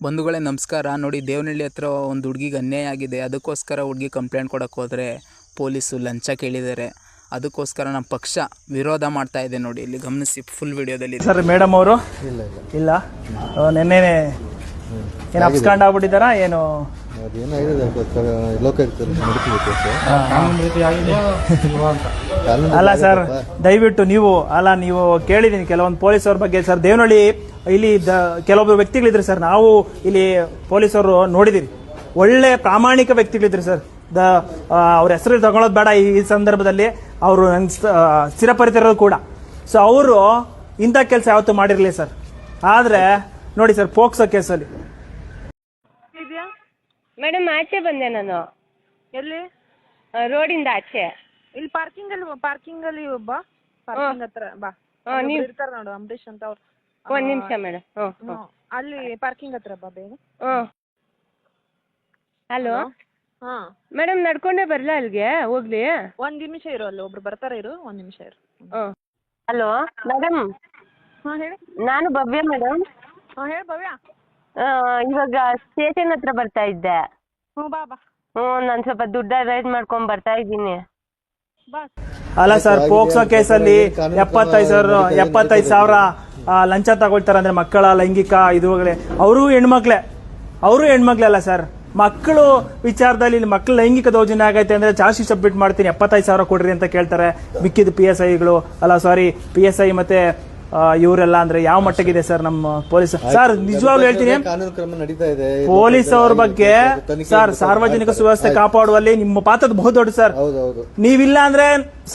ಬಂಧುಗಳೇ ನಮಸ್ಕಾರ. ನೋಡಿ ದೇವನಹಳ್ಳಿ ಹತ್ರ ಒಂದು ಹುಡುಗಿಗೆ ಅನ್ಯಾಯ ಆಗಿದೆ. ಅದಕ್ಕೋಸ್ಕರ ಹುಡುಗಿ ಕಂಪ್ಲೇಂಟ್ ಕೊಡೋಕೆ ಹೋದರೆ ಪೊಲೀಸು ಲಂಚ ಕೇಳಿದ್ದಾರೆ ಅದಕ್ಕೋಸ್ಕರ ನಮ್ಮ ಪಕ್ಷ ವಿರೋಧ ಮಾಡ್ತಾ ಇದೆ ನೋಡಿ. ಇಲ್ಲಿ ಗಮನಿಸಿ ಫುಲ್ ವಿಡಿಯೋದಲ್ಲಿ ಸರ್ ಮೇಡಮ್ ಅವರು? ಇಲ್ಲ ಇಲ್ಲ. ಏನು ಅಪ್ಸ್ಕಾಂಡ್ ಆಗ್ಬಿಟ್ಟಿದ್ದಾರಾ ಏನು? ಅದೇನೋ ಅಲ್ಲ ಸರ್ ದಯವಿಟ್ಟು ನೀವು ಅಲ್ಲ ನೀವು ಕೇಳಿದ್ದೀನಿ ಕೆಲವೊಂದು ಪೊಲೀಸ್ ಅವ್ರ ಬಗ್ಗೆ. ಸರ್ ದೇವನಹಳ್ಳಿ ಇಲ್ಲಿ ದ ಕೆಲವೊಬ್ಬರು ವ್ಯಕ್ತಿಗಳಿದ್ರು ಸರ್ ನಾವು ಇಲ್ಲಿ ಪೊಲೀಸರು ನೋಡಿದಿರಿ. ಒಳ್ಳೆ ಪ್ರಾಮಾಣಿಕ ವ್ಯಕ್ತಿಗಳಿದ್ರು ಸರ್. ದ ಅವ್ರ ಹೆಸರು ತಗೊಳ್ಳೋದು ಬೇಡ ಈ ಸಂದರ್ಭದಲ್ಲಿ. ಅವರು ಸ್ಥಿರಪರಿತಿರೋದು ಕೂಡ. ಸೊ ಅವರು ಇಂಥ ಕೆಲಸ ಯಾವತ್ತು ಮಾಡಿರಲಿ ಸರ್. ಆದ್ರೆ ನೋಡಿ ಸರ್ ಪೋಕ್ಸೋ ಕೇಸಲ್ಲಿ. ಇದೆಯಾ? ಮೇಡಮ್ ಆಚೆ ಬಂದೆ ನಾನು. ಎಲ್ಲಿ? ರೋಡಿಂದ ಆಚೆ. ಇಲ್ಲಿ ಪಾರ್ಕಿಂಗ್ ಅಲ್ಲಿ ಪಾರ್ಕಿಂಗ್ ಅಲ್ಲಿ ಬಾ ಪಾರ್ಕಿಂಗ್ ಹತ್ರ ಬಾ. ಹಾ, ನೀವ್- ಇರ್ತಾರ ನೋಡು ಅಂಬರೀಶ್ ಅಂತ ಅವ್ರು. ಒಂದ್ ನಿಮಿಷ ಮೇಡಮ್ ಹ್ಞೂ ಹ್ಞೂ ಹ್ಮ್. ಅಲ್ಲಿ ಪಾರ್ಕಿಂಗ್ ಹತ್ರ ಬಾ ಬೇಗ. ಹ್ಞೂ ಹಲೋ? ಹಾ. ಮೇಡಮ್ ನಡ್ಕೊಂಡೇ ಬರಲಾ ಅಲ್ಲಿಗೆ? ಹೋಗ್ಲಿ. ಒಂದ್ ನಿಮಿಷ ಇರು ಅಲ್ಲಿ ಒಬ್ರು ಬರ್ತಾರೆ ಇರು ಒಂದ್ ನಿಮಿಷ ಇರು. ಹ್ಞೂ ಹಲೋ ಮೇಡಮ್ ಹಾ ಹೇಳಿ. ನಾನು ಭವ್ಯ ಮೇಡಮ್ ಹಾ ಹೇಳಿ ಭವ್ಯ. ಇವಾಗ ಸ್ಟೇಷನ್ ಹತ್ರ ಬರ್ತಾ ಇದ್ದೆ. ಹ್ಞೂ ಬಾ ಬಾ. ಹ್ಞೂ ನಾನು ಸ್ವಲ್ಪ ದುಡ್ಡು ಅರೇಂಜ್ ಮಾಡ್ಕೊಂಡ್ ಬರ್ತಾ ಇದ್ದೀನಿ. ಬಾ. ಅಲ್ಲ ಸರ್ ಪೋಕ್ಸೋ ಕೇಸಲ್ಲಿ ಎಪ್ಪತ್ತೈದು ಸಾವಿರ ಎಪ್ಪತ್ತೈದು ಸಾವಿರ ಲಂಚ ತಗೊಳ್ತಾರೆ ಅಂದ್ರೆ ಮಕ್ಕಳ ಲೈಂಗಿಕ ಇದುಗಳೇ ಅವರು ಹೆಣ್ಮಕ್ಳೆ. ಅವರು ಹೆಣ್ಮಕ್ಳೆ ಅಲ್ಲ ಸರ್. ಮಕ್ಕಳು ವಿಚಾರದಲ್ಲಿ ಇಲ್ಲಿ ಮಕ್ಕಳ ಲೈಂಗಿಕ ದೌರ್ಜನ್ಯ ಆಗೈತೆ ಅಂದ್ರೆ ಚಾರ್ಜ್ ಶೀಟ್ ಸಬ್ಮಿಟ್ ಮಾಡ್ತೀನಿ. ಎಪ್ಪತ್ತೈದು ಸಾವಿರ ಕೊಡ್ರಿ ಅಂತ ಕೇಳ್ತಾರೆ. ಮಿಕ್ಕಿದ ಪಿ ಎಸ್ ಐಗಳು ಅಲ್ಲ ಸಾರಿ ಪಿ ಎಸ್ ಐ ಮತ್ತೆ ಇವರೆಲ್ಲ ಅಂದ್ರೆ ಯಾವ ಮಟ್ಟಗಿದೆ ಸರ್ ನಮ್ಮ ಪೊಲೀಸ್? ಸರ್ ನಿಜವಾಗ್ಲೂ ಹೇಳ್ತೀನಿ. ಪೊಲೀಸ್ ಅವ್ರ ಬಗ್ಗೆ ಸರ್ ಸಾರ್ವಜನಿಕ ಸುವ್ಯವಸ್ಥೆ ಕಾಪಾಡುವಲ್ಲಿ ನಿಮ್ಮ ಪಾತ್ರ ಬಹುದೊಡ್ಡ ಸರ್. ನೀವಿಲ್ಲ ಅಂದ್ರೆ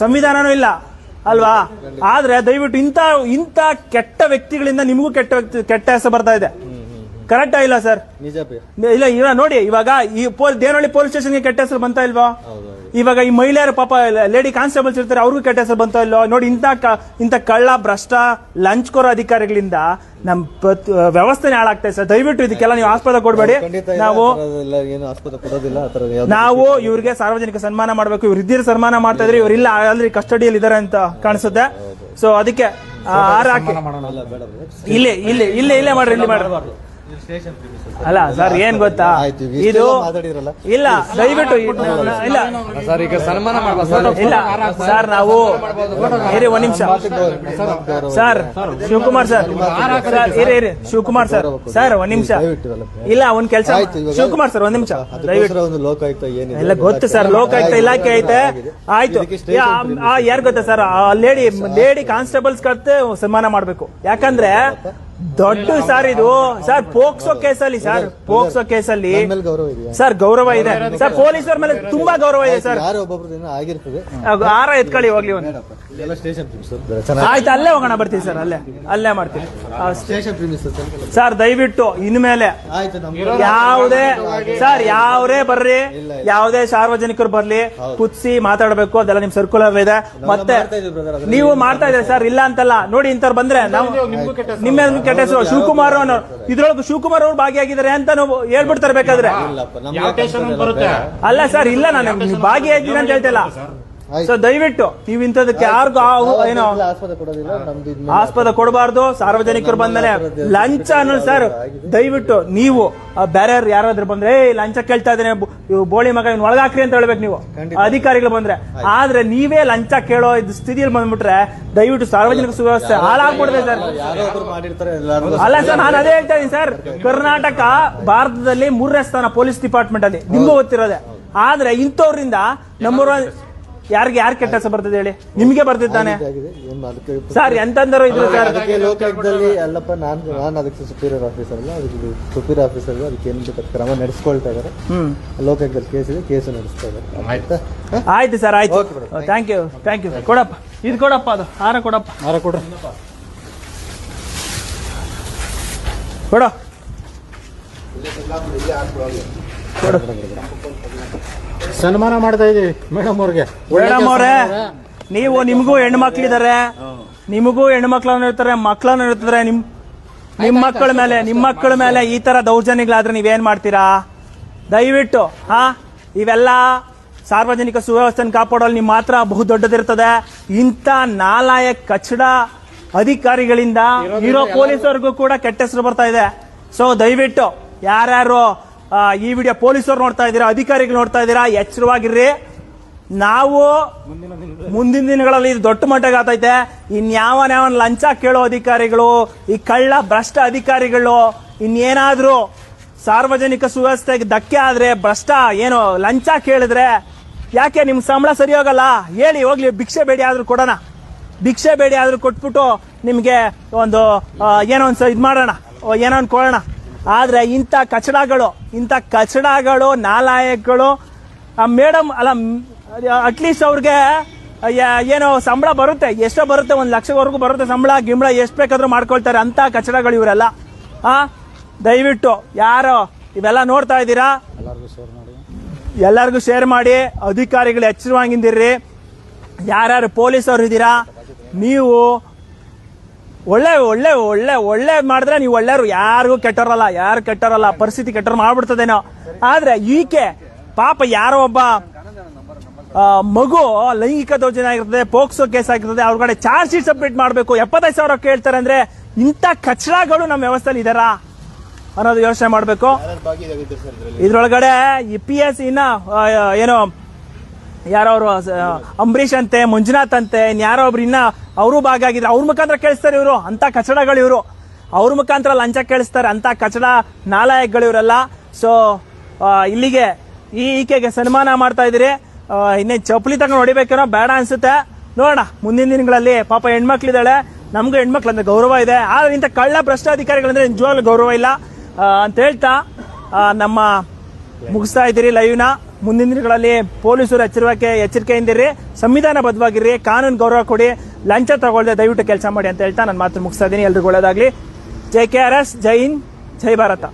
ಸಂವಿಧಾನನೂ ಇಲ್ಲ. ಅಲ್ವಾ? ಆದ್ರೆ ದಯವಿಟ್ಟು ಇಂತ ಇಂತ ಕೆಟ್ಟ ವ್ಯಕ್ತಿಗಳಿಂದ ನಿಮಗೂ ಕೆಟ್ಟ ವ್ಯಕ್ತಿ ಕೆಟ್ಟ ಹೆಸರು ಬರ್ತಾ ಇದೆ. ಕರೆಕ್ಟ್ ಇಲ್ಲ ಸರ್ ಇಲ್ಲ ಇಲ್ಲ ಇವಾಗ ನೋಡಿ ಇವಾಗ ಈ ಪೋಲ್ ಪೊಲೀಸ್ ಪೊಲೀಸ್ ಸ್ಟೇಷನ್ಗೆ ಕೆಟ್ಟ ಹೆಸರು ಬಂತಾ ಇಲ್ವಾ? ಇವಾಗ ಈ ಮಹಿಳೆಯರು ಪಾಪ ಲೇಡಿ ಕಾನ್ಸ್ಟೇಬಲ್ಸ್ ಇರ್ತಾರೆ ಅವ್ರಿಗೂ ಕೆಟ್ಟ ಹೆಸರು ಬಂತಾ ಇಲ್ಲೋ ನೋಡಿ ಇಂಥ ಕ- ಇಂಥ ಕಳ್ಳ ಭ್ರಷ್ಟ ಲಂಚ್ಕೋರ ಅಧಿಕಾರಿಗಳಿಂದ ನಮ್ಮ ವ್ಯವಸ್ಥೆ ಹಾಳಾಗ್ತಾ ಇದೆ ಸರ್. ದಯವಿಟ್ಟು ಇದಕ್ಕೆಲ್ಲ ನೀವು ಆಸ್ಪದ ಕೊಡಬೇಡಿ. ನಾವು ಆಸ್ಪತ್ರೆ ನಾವು ಇವ್ರಿಗೆ ಸಾರ್ವಜನಿಕ ಸನ್ಮಾನ ಮಾಡಬೇಕು. ಇವ್ರು ಇದ್ದೀರ ಸನ್ಮಾನ ಮಾಡ್ತಾ ಇದ್ರೆ ಇವ್ರು ಇಲ್ಲ ಕಸ್ಟಡಿಯಲ್ಲಿ ಇದಾರೆ ಅಂತ ಕಾಣಿಸುತ್ತೆ. ಸೊ ಅದಕ್ಕೆ ಹಾಕಿ. ಇಲ್ಲಿ ಇಲ್ಲಿ ಇಲ್ಲೇ ಇಲ್ಲೇ ಮಾಡ್ರಿ ಇಲ್ಲಿ ಮಾಡ್ರಿ. ಅಲ್ಲ ಸರ್ ಏನ್ ಗೊತ್ತಾ? ಇದು ಇಲ್ಲ ದಯವಿಟ್ಟು ಇಲ್ಲ ಸರ್ ಈಗ ಸನ್ಮಾನ ಇಲ್ಲ ಸರ್ ನಾವು ಇರಿ ಒಂದ್ ನಿಮಿಷ. Sir Shivakumar sir. ಸರ್ ಇರಿ ಇರಿ ಶಿವಕುಮಾರ್ ಸರ್. ಸರ್ ಒಂದ್ ನಿಮಿಷ. ಇಲ್ಲ ಒಂದ್ ಕೆಲಸ ಆಯ್ತು, ಶಿವಕುಮಾರ್ ಸರ್ ಒಂದ್ ನಿಮಿಷ. ದಯವಿಟ್ಟು. ಲೋಕಾಯುಕ್ತ ಇಲ್ಲ ಎಲ್ಲ ಗೊತ್ತು ಸರ್ ಲೋಕಾಯುಕ್ತ ಇಲಾಖೆ ಐತೆ. ಆಯ್ತು. ಯಾರು ಗೊತ್ತಾ ಸರ್? ಲೇಡಿ ಲೇಡಿ ಕಾನ್ಸ್ಟೇಬಲ್ಸ್ ಕತ್ತೆ ಸನ್ಮಾನ ಮಾಡ್ಬೇಕು. ಯಾಕಂದ್ರೆ ದೊಡ್ಡ ಸರ್ ಇದು. ಸರ್ ಪೋಕ್ಸೋ ಕೇಸಲ್ಲಿ ಸರ್ ಪೋಕ್ಸೋ ಕೇಸಲ್ಲಿ ಅಲ್ಲಿ ಮೇಲೆ ಗೌರವ ಇದೆಯಾ? ಸರ್ ಗೌರವ ಇದೆ. ಸರ್ ಪೊಲೀಸರ ಮೇಲೆ ತುಂಬಾ ಗೌರವ ಇದೆ ಸರ್. ಯಾರೋ ಒಬ್ಬೊಬ್ರದ್ದು ಏನೋ ಆಗಿರ್ತದೆ. ಆರ ಎತ್ಕೊಳ್ಳಿ ಹೋಗ್ಲಿ ಒಂದು. ಎಲ್ಲ ಸ್ಟೇಷನ್ ಪ್ರಿಮಿಸರ್ ಚೆನ್ನಾಗಿ ಆಯ್ತು ಅಲ್ಲೇ ಹೋಗೋಣ ಬರ್ತೀವಿ ಸರ್ ಅಲ್ಲೇ. ಅಲ್ಲೇ ಮಾಡ್ತೀನಿ ಸ್ಟೇಷನ್ ಸರ್ ದಯವಿಟ್ಟು ಇನ್ಮೇಲೆ ಆಯ್ತು ಯಾವುದೇ ಸರ್ ಯಾವ್ರೇ ಬರ್ರಿ. ಯಾವುದೇ ಸಾರ್ವಜನಿಕರು ಬರ್ಲಿ. ಕುತ್ಸಿ ಮಾತಾಡಬೇಕು ಅದೆಲ್ಲ ನಿಮ್ ಸರ್ಕ್ಯುಲರ್ ಇದೆ. ಮತ್ತೆ ಮಾಡ್ತಾ brother, ನೀವು ಮಾಡ್ತಾ ಇದ್ರೆ ಸರ್ ಇಲ್ಲ ಅಂತಲ್ಲ. ನೋಡಿ ಇಂಥವ್ರು ಬಂದ್ರೆ ನಾವು ನಿಮ್ಮ ಕೆಟ್ಟ ಹೆಸರು ಶಿವಕುಮಾರ್ ಅನ್ನೋ ಇದ್ರೊಳಗೆ ಶಿವಕುಮಾರ್ ಅವ್ರು ಭಾಗಿಯಾಗಿದ್ದಾರೆ ಅಂತ ನಾವು ಹೇಳ್ಬಿಡ್ತಾರೆ ಬೇಕಾದ್ರೆ. ಅಲ್ಲ ಸರ್ ಇಲ್ಲ ನಾನು ಭಾಗಿಯಾಗಿದ್ದೀನಿ ಅಂತ ಹೇಳ್ತಿಲ್ಲ. ಸೊ ದಯವಿಟ್ಟು ನೀವು ಇಂಥದಕ್ಕೆ ಯಾರಿಗೂ ಆ- ಏನೋ ಆಸ್ಪದ ಕೊಡಬಾರ್ದು ಸಾರ್ವಜನಿಕರು ಬಂದ್ಮೇಲೆ ಲಂಚ ಅನ್ನೋದು ಸರ್ ದಯವಿಟ್ಟು ನೀವು ಬೇರೆ ಯಾರಾದ್ರೂ ಬಂದ್ರೆ ಏ ಲಂಚ ಕೇಳ್ತಾ ಇದ್ದೇನೆ ಬೋಳಿ ಮಗ ಇವ್ನು ಒಳಗಾಕ್ರಿ ಅಂತ ಹೇಳ್ಬೇಕು ನೀವು. ಅಧಿಕಾರಿಗಳು ಬಂದ್ರೆ. ಆದ್ರೆ ನೀವೇ ಲಂಚ ಕೇಳೋ ಇದು ಸ್ಥಿತಿಯಲ್ಲಿ ಬಂದ್ಬಿಟ್ರೆ ದಯವಿಟ್ಟು ಸಾರ್ವಜನಿಕ ಸುವ್ಯವಸ್ಥೆ ಹಾಳಾಗ್ಬಿಡುತ್ತೆ ಸರ್. ಅಲ್ಲ ಸರ್ ನಾನು ಅದೇ ಹೇಳ್ತಾ ಇದೀನಿ ಸರ್ ಕರ್ನಾಟಕ ಭಾರತದಲ್ಲಿ ಮೂರನೇ ಸ್ಥಾನ ಪೊಲೀಸ್ ಡಿಪಾರ್ಟ್ಮೆಂಟ್ ಅಲ್ಲಿ ನಿಮ್ಗೂ ಗೊತ್ತಿರೋದೆ. ಆದ್ರೆ ಇಂಥವ್ರಿಂದ ನಮ್ಮೂರ ಯಾರಿಗೆ ಯಾರು ಕೆಟ್ಟ ಹೆಸರು ಬರ್ತದೆ ಹೇಳಿ? ನಿಮ್ಗೆ ಬರ್ತಿದ್ದಾನೆ? ಆಗಿದೆ ಏನು ಅದಕ್ಕೆ ಸರ್ ಎಂತಂದರು ಇದ್ರು ಸರ್? ಅದಕ್ಕೆ ಲೋಕಾಯುಕ್ತದಲ್ಲಿ ಅಲ್ಲಪ್ಪ ನಾನು ನಾನು ಅದಕ್ಕೆ ಸುಪೀರಿಯರ್ ಆಫೀಸರ್ ಅಲ್ಲ ಅದಕ್ಕೆ ಸುಪೀರಿಯರ್ ಆಫೀಸರ್ ಅದಕ್ಕೆ ಏನು ಬೇಕಾದ ಕ್ರಮ ನಡೆಸ್ಕೊಳ್ತಾ ಇದ್ದಾರೆ. ಹ್ಮ್. ಲೋಕಾಯುಕ್ತದಲ್ಲಿ ಕೇಸ್ ಇದೆ ಕೇಸು ನಡೆಸ್ತಾ ಇದ್ದಾರೆ. ಆಯ್ತಾ. ಆಯ್ತು? ಸರ್ ಆಯ್ತು. ಥ್ಯಾಂಕ್ ಯು ಥ್ಯಾಂಕ್ ಯು ಕೊಡಪ್ಪ. ಇದು ಕೊಡಪ್ಪ ಅದು. ಹಾರ ಕೊಡಪ್ಪ. ಹಾರ ಕೊಡ್ರಿ. ಕೊಡು. ಕೊಡು. ಸನ್ಮಾನ ಮಾಡ್ತಾ ಇದೀವಿ ಮೇಡಮ್ ಅವ್ರಿಗೆ. ಮೇಡಮ್ ಅವರೇ ನೀವು ನಿಮಗೂ ಹೆಣ್ಮಕ್ಳಿದಾರೆ. ನಿಮಗೂ ಹೆಣ್ಮಕ್ಳನ್ನ ಇರ್ತಾರೆ ಮಕ್ಕಳನ್ನ ಇರ್ತಾರೆ ನಿಮ್ ನಿಮ್ ಮಕ್ಕಳ ಮೇಲೆ ನಿಮ್ ಮಕ್ಕಳ ಮೇಲೆ ಈ ತರ ದೌರ್ಜನ್ಯಗಳಾದ್ರೆ ನೀವೇನ್ ಮಾಡ್ತೀರಾ? ದಯವಿಟ್ಟು ಹಾ ಇವೆಲ್ಲ ಸಾರ್ವಜನಿಕ ಸುವ್ಯವಸ್ಥೆನ ಕಾಪಾಡಲು ನಿಮ್ಮ ಮಾತ್ರ ಬಹು ದೊಡ್ಡದಿರ್ತದೆ. ಇಂಥ ನಾಲಾಯ ಕಚಡ ಅಧಿಕಾರಿಗಳಿಂದ ಇರೋ ಪೊಲೀಸರಿಗೂ ಕೂಡ ಕೆಟ್ಟ ಹೆಸರು ಬರ್ತಾ ಇದೆ. ಸೊ ದಯವಿಟ್ಟು ಯಾರ್ಯಾರು ಈ ವಿಡಿಯೋ ಪೊಲೀಸರು ನೋಡ್ತಾ ಇದ್ದೀರಾ ಅಧಿಕಾರಿಗಳು ನೋಡ್ತಾ ಇದ್ದೀರಾ ಎಚ್ಚರವಾಗಿರ್ರಿ. ನಾವು ಮುಂದಿನ ದಿನಗಳಲ್ಲಿ. ಇದು ದೊಡ್ಡ ಮಟ್ಟಗಾತೈತೆ ಆತೈತೆ ಇನ್ಯಾವನ್ ಯಾವನ್ ಲಂಚ ಕೇಳೋ ಅಧಿಕಾರಿಗಳು ಈ ಕಳ್ಳ ಭ್ರಷ್ಟ ಅಧಿಕಾರಿಗಳು ಇನ್ನೇನಾದ್ರೂ ಸಾರ್ವಜನಿಕ ಸುವ್ಯವಸ್ಥೆಗೆ ಧಕ್ಕೆ ಆದ್ರೆ ಭ್ರಷ್ಟ ಏನು ಲಂಚ ಕೇಳಿದ್ರೆ ಯಾಕೆ ನಿಮ್ ಸಂಬಳ ಸರಿ ಹೋಗಲ್ಲ ಹೇಳಿ ಹೋಗ್ಲಿ ಭಿಕ್ಷೆ ಬೇಡಿ ಆದ್ರೂ ಕೊಡೋಣ. ಭಿಕ್ಷೆ ಬೇಡಿ ಆದ್ರೂ ಕೊಟ್ಬಿಟ್ಟು ನಿಮ್ಗೆ ಒಂದು ಏನೋ ಒಂದು ಇದು ಮಾಡೋಣ. ಏನೋ ಒಂದು ಕೊಡೋಣ. ಆದ್ರೆ ಇಂಥ ಕಚಡಗಳು ಇಂಥ ಕಚಡಗಳು ನಾಲಾಯಕಗಳು ಮೇಡಮ್ ಅಲ್ಲ ಅಟ್ಲೀಸ್ಟ್ ಅವ್ರಿಗೆ ಏನೋ ಸಂಬಳ ಬರುತ್ತೆ. ಎಷ್ಟೋ ಬರುತ್ತೆ ಒಂದು ಲಕ್ಷವರೆಗೂ ಬರುತ್ತೆ ಸಂಬಳ ಗಿಂಬಳ ಎಷ್ಟು ಬೇಕಾದರೂ ಮಾಡ್ಕೊಳ್ತಾರೆ ಅಂತ ಕಚಡಗಳು ಇವರೆಲ್ಲ. ಆ? ದಯವಿಟ್ಟು ಯಾರು ಇವೆಲ್ಲ ನೋಡ್ತಾ ಇದ್ದೀರಾ? ಎಲ್ಲರಿಗೂ ಶೇರ್ ಮಾಡಿ. ಅಧಿಕಾರಿಗಳು ಎಚ್ಚರವಾಗಿಂದಿರ್ರಿ. ಯಾರ್ಯಾರು ಪೊಲೀಸರು ಇದ್ದೀರಾ ನೀವು ಒಳ್ಳೆ ಒಳ್ಳೆ ಒಳ್ಳೆ ಒಳ್ಳೆ ಮಾಡಿದ್ರೆ ನೀವು ಒಳ್ಳೆಯವರು ಯಾರಿಗೂ ಕೆಟ್ಟರಲ್ಲ ಯಾರು ಕೆಟ್ಟರಲ್ಲ ಪರಿಸ್ಥಿತಿ ಕೆಟ್ಟರು ಮಾಡ್ಬಿಡ್ತದೇನೋ. ಆದ್ರೆ ಈಕೆ ಪಾಪ ಯಾರೋ ಒಬ್ಬ ಮಗು ಲೈಂಗಿಕ ದೌರ್ಜನ್ಯ ಆಗಿರ್ತದೆ ಪೋಕ್ಸೋ ಕೇಸ್ ಆಗಿರ್ತದೆ ಅವ್ರ ಕಡೆ ಚಾರ್ಜ್ ಶೀಟ್ ಸಬ್ಮಿಟ್ ಮಾಡಬೇಕು. ಎಪ್ಪತ್ತೈದು ಸಾವಿರ ಕೇಳ್ತಾರೆ ಅಂದ್ರೆ ಇಂಥ ಕಚಡಗಳು ನಮ್ಮ ವ್ಯವಸ್ಥೆಲಿ ಇದಾರಾ ಅನ್ನೋದು ಯೋಚನೆ ಮಾಡಬೇಕು. ಇದ್ರೊಳಗಡೆ ಈ ಪಿ ಎಸ್ ಇನ್ನ ಏನೋ ಯಾರೋ ಅವರು ಅಂಬರೀಷ್ ಅಂತೆ, ಮಂಜುನಾಥ್ ಅಂತೆ ಇನ್ಯಾರೋ ಒಬ್ರು ಇನ್ನ ಅವರು ಭಾಗ ಆಗಿದ್ರೆ ಅವ್ರ ಮುಖಾಂತರ ಕೇಳಿಸ್ತಾರೆ ಇವರು. ಅಂತ ಕಚಡಗಳು ಇವರು. ಅವ್ರ ಮುಖಾಂತರ ಲಂಚ ಕೇಳಿಸ್ತಾರೆ. ಅಂತ ಕಚಡ ನಾಲಾಯಕ್ಗಳು ಇವರೆಲ್ಲ ಸೊ ಇಲ್ಲಿಗೆ ಈ ಈಕೆಗೆ ಸನ್ಮಾನ ಮಾಡ್ತಾ ಇದ್ದೀರಿ. ಇನ್ನೇ ಚಪ್ಪಲಿ ತಗೊಂಡು ಹೊಡಿಬೇಕೇನೋ ಬೇಡ ಅನ್ಸುತ್ತೆ. ನೋಡೋಣ, ಮುಂದಿನ ದಿನಗಳಲ್ಲಿ ಪಾಪ ಹೆಣ್ಮಕ್ಳಿದ್ದಾಳೆ. ನಮ್ಗೂ ಹೆಣ್ಮಕ್ಳು ಅಂದ್ರೆ ಗೌರವ ಇದೆ. ಆದ್ರೆ ಇಂಥ ಕಳ್ಳ ಭ್ರಷ್ಟಾಧಿಕಾರಿಗಳಂದ್ರೆ ನಿಜವಾಗ್ಲೂ ಗೌರವ ಇಲ್ಲ. ಅಂತ ಹೇಳ್ತಾ ನಮ್ಮ ಮುಗಿಸ್ತಾ ಇದ್ದೀರಿ ಲೈವ್ನ ಮುಂದಿನ ದಿನಗಳಲ್ಲಿ ಪೊಲೀಸರು ಎಚ್ಚರಿಕೆ ಎಚ್ಚರಿಕೆಯಿಂದಿರಿ. ಸಂವಿಧಾನಬದ್ಧವಾಗಿರ್ರಿ, ಕಾನೂನು ಗೌರವ ಕೊಡಿ. ಲಂಚ ತಗೊಳ್ಳದೆ ದಯವಿಟ್ಟು ಕೆಲಸ ಮಾಡಿ ಅಂತ ಹೇಳ್ತಾ ನಾನು ಮಾತು ಮುಗಿಸ್ತಾ ಇದ್ದೀನಿ. ಎಲ್ರಿಗೂ ಒಳ್ಳೇದಾಗ್ಲಿ. ಜೈ ಕೆ ಆರ್ ಎಸ್, ಜೈ ಹಿಂದ್, ಜೈ ಭಾರತ.